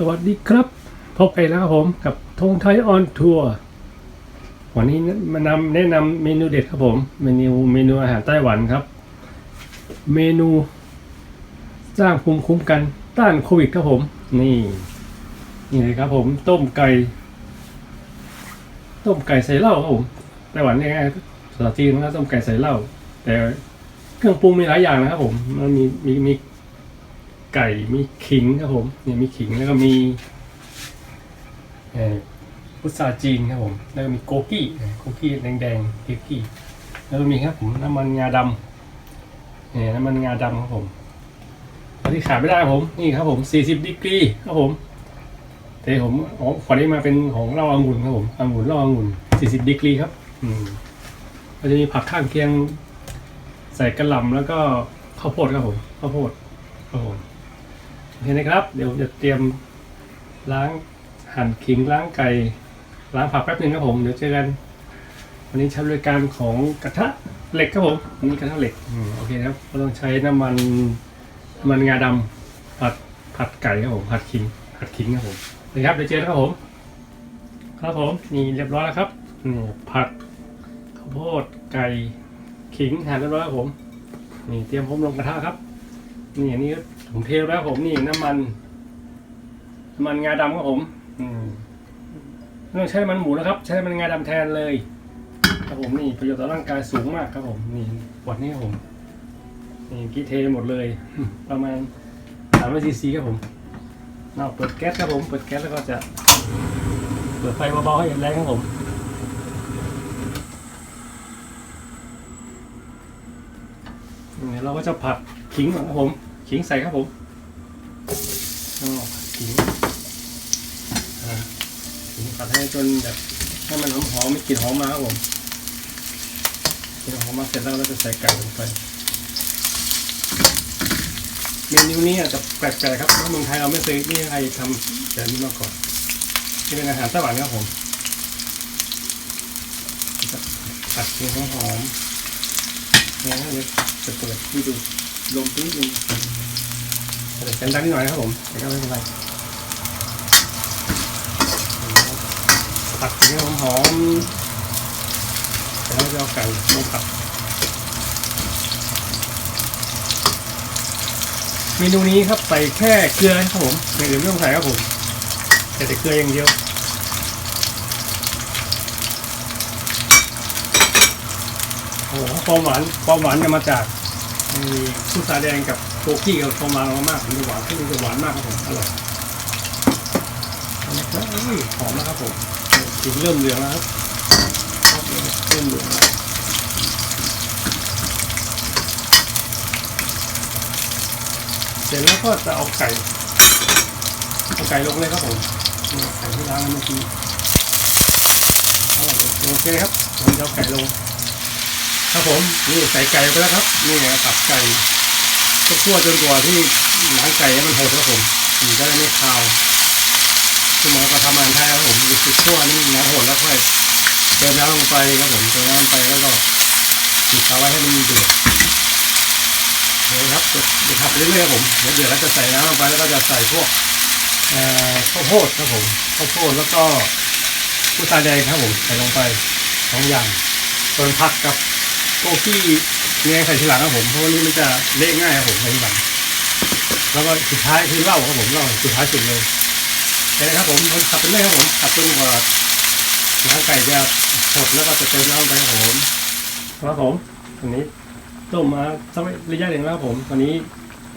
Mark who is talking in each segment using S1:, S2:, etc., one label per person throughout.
S1: สวัสดีครับ พบกันแล้วครับผมกับธงไทยออนทัวร์วันนี้มานำแนะนำเมนูเด็ดครับผม เมนูเมนูอาหารไต้หวันครับ เมนู สร้างภูมิคุ้มกันต้านโควิดครับผม นี่นี่เลยครับผม ต้มไก่ ต้มไก่ใส่เหล้าครับผมไต้หวันเนี่ยง่ายๆภาษาจีนนะต้มไก่ใส่เหล้าแต่เครื่องปรุงมีหลายอย่างนะครับผมมันมีมีมี ไก่มีขิงครับผมเนี่ยมีขิงแล้วก็มีเอ่พุทราจีนครับผม แล้วก็มีโกกี้โกกี้แดงๆเกกี้แล้วก็มีครับผมน้ำมันงาดำเนี่ยน้ำมันงาดำครับผมอันที่ขาดไม่ได้ครับผมนี่ครับผม40ดีกรีครับผมแต่ผมอ๋อขอได้มาเป็นของเหล้าองุ่นครับผมองุ่นเหล้าองุ่น40ดีกรีครับอืมก็จะมีผักข้างเคียงใส่กระหล่ำแล้วก็ข้าวโพดครับผมข้าวโพดครับผม โอเคนะครับ เดี๋ยวจะเตรียมล้างหั่นขิงล้างไก่ล้างผักแป๊บหนึงครับผม เดี๋ยวเจอกัน วันนี้ใช้บริการของกระทะเหล็กครับผมอันนี้กระทะเหล็กอืมโอเคครับก็ต้องใช้น้ำมันน้ำมันงาดำผัดผัดไก่ครับผมผัดขิงผัดขิงครับผมนะครับเดี๋ยวเจอกันครับผม ครับผมนี่เรียบร้อยแล้วครับนี่ผัดข้าวโพดไก่ขิงหั่นเรียบร้อยครับผม นี่เตรียมพร้อมลงกระทะครับ นี่อันนี้ก็ผมเทแล้วผมนี่น้ำมันน้ำมันงาดำครับผม อืมไม่ต้องใช้น้ำมันหมูนะครับ ใช้น้ำมันงาดำแทนเลย ครับผมนี่ประโยชน์ต่อร่างกายสูงมากครับผมนี่ขวดนี้ครับผมนี่กี้เทหมดเลย ประมาณสามร้อยซีซีครับผมเราเปิดแก๊สครับผม เปิดแก๊สแล้วก็จะ เปิดไฟเบาๆให้แรงครับผมนี่เราก็จะผัดขิงก่อนครับผม ขิงใส่ครับผมอ๋อขิงอ่าขิงผัดให้จนแบบให้มันหอมหอมมีกลิ่นหอมมาครับผมกลิ่นหอมมาเสร็จแล้วเราจะใส่ไก่ลงไปเมนูนี้อาจจะแปลกๆครับเพราะเมืองไทยเราไม่เคยไม่ใครทำแบบนี้มาก่อนนี่เป็นอาหารไต้หวันครับผมผัดเคี่ยวหอมๆนี่นะเดี๋ยวจะเปิดให้ดู ลมตรงนี้นึงเดี๋ยวกันดังนิดหน่อยนะครับผมแต่ก็ไม่เป็นไรผัดเคี่วหอมๆแล้วจะเอาไก่ลงผัดเมนูนี้ครับใส่แค่เกลือนะครับผมอย่างอื่นไม่ต้องใส่ครับผมใส่แต่เกลืออย่างเดียวโอ้โหความหวานความหวานจะมาจาก มีพุทราแดงกับโกกี้กับความหวามากๆมันจะหวานขึ้นมันจะหวานมากครับผมอร่อยเอาละครับหอมแล้วครับผมสีเริ่มเหลืองแล้วครับเริ่มเหลืองแล้วเสร็จแล้วก็จะเอาไก่เอาไก่ลงเลยครับผมไก่ที่ล้างเมื่อกี้เอาโอเคครับผมจะเอาไก่ลง ครับผมนี่ใส่ไก่ไปแล้วครับนี่ตับไก่ก็คั่วจนกว่าที่ล้างไก่ให้มันหดครับผมมันจะได้ไม่คาวคุณหมอก็ทำงานไทยครับผมมีสุดคั่วนี่น้ำหดแล้วค่อยเติมน้ำลงไปครับผมเติมน้ำลงไปแล้วก็ปิดฝาไว้ให้มันเดือดเดี๋ยวครับเดี๋ยวผัดไปเรื่อยๆครับผมเดี๋ยวเดือดแล้วจะใส่น้ำลงไปแล้วก็จะใส่พวกข้าวโพดครับผมข้าวโพดแล้วก็พุทราแดงครับผมใส่ลงไปสองอย่างส่วนผักกับ โกกี้เนี่ยใส่ทีหลังครับผมเพราะว่านี่มันจะเละง่ายครับผมใส่ทีหลังแล้วก็สุดท้ายคือเหล้าครับผมเหล้าสุดท้ายสุดเลยแต่ครับผมผมขับไปเรื่อยครับผมขับจนกว่าน้ำไก่จะหดแล้วก็จะเติมน้ำไปครับผมครับผมอันนี้ต้มมาสักระยะหนึ่งแล้วครับผมตอนนี้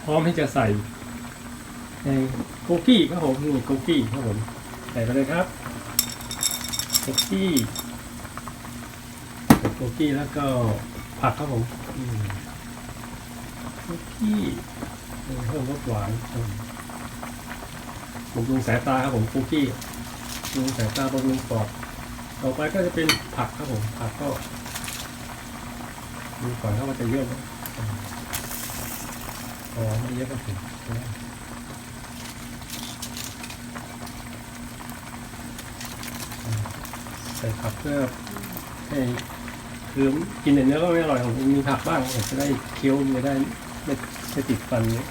S1: พร้อมที่จะใส่โกกี้ครับผมนี่โกกี้ครับผมใส่ไปเลยครับโกกี้ โกกี้แล้วก็ผักครับผมอืมโกกี้เพิ่มรสหวานอืมบำรุงสายตาครับผมโกกี้บำรุงสายตาบำรุงปอดต่อไปก็จะเป็นผักครับผม ผักก็ดูก่อนถ้ามันจะเยอะไหมอ๋อไม่เยอะก็ถึงใส่ผักเพื่อให้ คือกินแต่เนื้อก็ไม่อร่อยผมมีผักบ้างจะได้เคี้ยวจะได้ไม่ไม่ติดฟันเนี่ย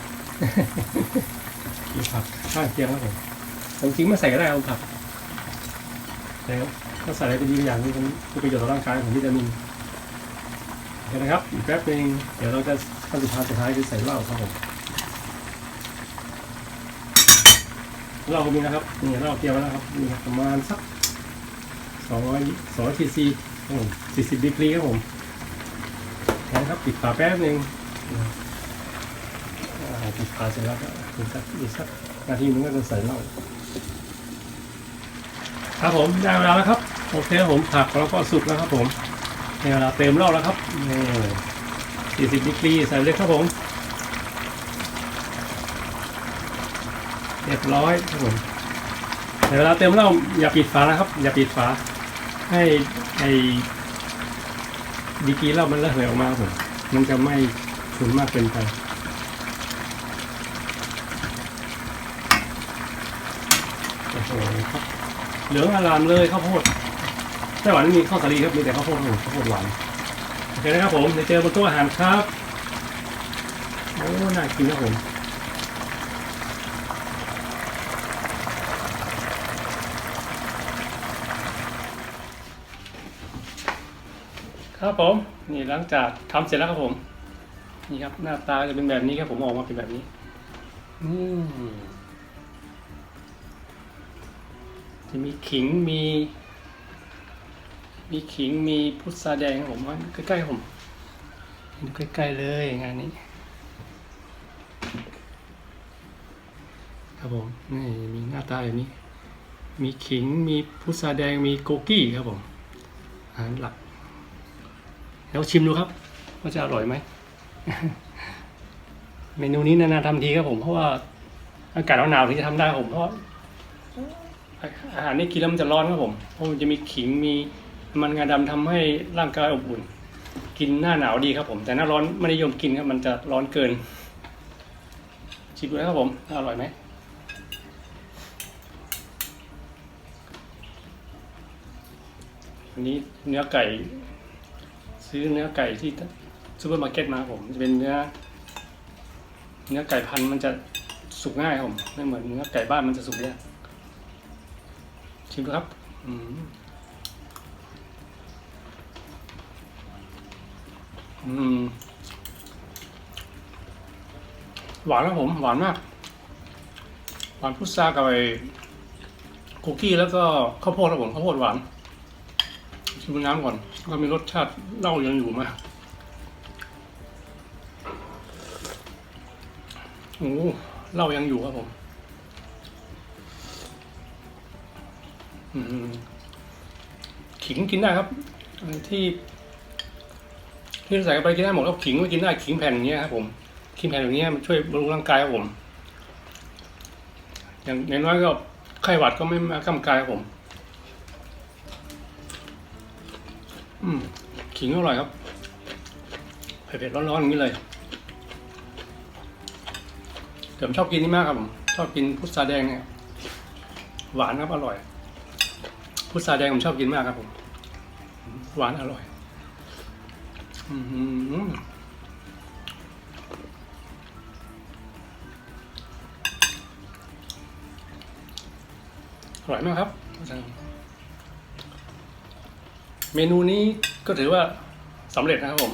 S1: มีผักข้างเคียงครับผมจริงๆไม่ใส่ก็ได้ครับผักแต่ถ้าใส่อะไรเป็นดีอย่างนี้มันคือประโยชน์ต่อร่างกายของวิตามินโอเคนะครับอีกแป๊บนึงเดี๋ยวเราจะขั้นสุดท้ายสุดท้ายคือใส่เหล้าครับผมเหล้าก็มีนะครับนี่เหล้าเตรียมแล้วครับนี่ครับประมาณสักสองร้อยสองร้อยซีซี สี่สิบดีกรีครับผมนะครับปิดฝาแป๊บนึงอ่าปิดฝาเสร็จแล้วก็อีกสักอีกสักนาทีนึงก็จะใส่เหล้าครับผมได้เวลาแล้วครับโอเคครับผมผักแล้วก็สุกแล้วครับผมในเวลาเติมเหล้าแล้วครับนี่40ดีกรีใส่เลยครับผมเรียบร้อยครับผมในเวลาเติมเหล้าอย่าปิดฝานะครับ อย่าปิดฝา ให้ไอ้ดีกีเล้ามันระเหยออกมาผมมันจะไม่ฉุนมากเกินไปโอ้โหครับเหลืองอารามเลยข้าวโพดไต้หวันมีข้าวสาลีครับมีแต่ข้าวโพดผมข้าวโพดหวานโอเคนะครับผมเดี๋ยวเจอบนโต๊ะอาหารครับโอ้น่ากินครับผม ครับผมนี่หลังจากทำเสร็จแล้วครับผม นี่ครับ หน้าตาจะเป็นแบบนี้ครับผมออกมาเป็นแบบนี้อืมจะมีขิงมี มีขิงมีพุทราแดงครับผมว่าใกล้ๆผมดูใกล้ๆเลยงานนี้ครับผมนี่มีหน้าตาแบบนี้ มีขิงมีพุทราแดงมีโกกี้ครับผมอาหารหลัก แล้วชิมดูครับว่าจะอร่อยไหม เมนูนี้นานๆทำทีครับผมเพราะว่าอากาศหนาวๆถึงจะทำได้ผมเพราะอาหารนี่กินแล้วมันจะร้อนครับผมเพราะมันจะมีขิงมีมันงาดำทำให้ร่างกายอบอุ่น กินหน้าหนาวดีครับผม แต่หน้าร้อนไม่นิยมกินครับมันจะร้อนเกิน ชิมดูนะครับผมอร่อยไหมอันนี้เนื้อไก่ ซื้อเนื้อไก่ที่ซูเปอร์มาร์เก็ตมาผมจะเป็นเนื้อ เนื้อไก่พันธุ์มันจะสุกง่ายครับผมไม่เหมือนเนื้อไก่บ้านมันจะสุกยากชิมดูครับอืมอืมหวานครับผม หวานมาก หวานพุทรากับไอ้คุกกี้แล้วก็ข้าวโพดครับผมข้าวโพดหวาน ชิมน้ำก่อนก็มีรสชาติเหล้ายังอยู่มากโอ้เหล้ายังอยู่ครับผมขิงกินได้ครับ ที่ ที่ใส่ไปกินได้หมดครับขิงก็กินได้ขิงแผ่นอย่างเงี้ยครับผมขิงแผ่นอย่างเงี้ยมันช่วยบำรุงร่างกายครับผม อย่างน้อยก็ไข้หวัดก็ไม่มากำกายครับผม ขิงอร่อยครับเผ็ดๆร้อนๆอย่างนี้เลยแต่ผมชอบกินนี่มากครับผมชอบกินพุทราแดงเนี่ยหวานครับอร่อย พุทราแดงผมชอบกินมากครับผม หวานอร่อยอืมอร่อยมากครับ เมนูนี้ก็ถือว่าสำเร็จนะครับผม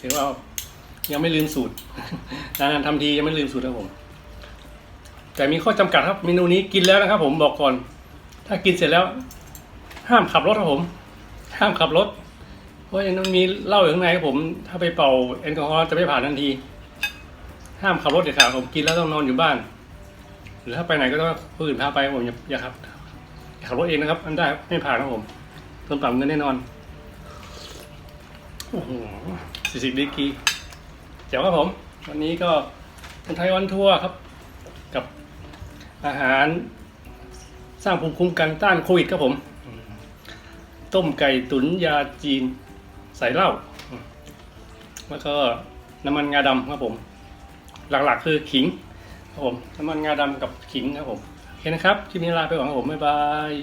S1: ถือว่ายังไม่ลืมสูตรนานๆทำทียังไม่ลืมสูตรครับผม แต่มีข้อจำกัดครับ เมนูนี้กินแล้วนะครับ ผมบอกก่อน ถ้ากินเสร็จแล้ว ห้ามขับรถครับผม ห้ามขับรถ เพราะยังมีเหล้าอยู่ข้างในครับผม ถ้าไปเป่าแอลกอฮอล์จะไม่ผ่านทันที ห้ามขับรถเด็ดขาดผมกินแล้วต้องนอนอยู่บ้าน หรือถ้าไปไหนก็ต้องผู้อื่นพาไปผมอย่าอย่าขับอย่าขับรถเองนะครับ อันได้ไม่ผ่านครับผม เพิ่มปรับเงินแน่นอนโอ้โหสี่สิบดีกีเจ๋วครับผม วันนี้ก็คนไทยวันทัวร์ครับ กับอาหารสร้างภูมิคุ้มกันต้านโควิดครับผม ต้มไก่ตุ๋นยาจีนใส่เหล้าแล้วก็น้ำมันงาดำครับผม หลักๆคือขิงครับผมน้ำมันงาดำกับขิงครับผมโอเคนะครับคลิปนี้ลาไปก่อนครับผมบ๊ายบาย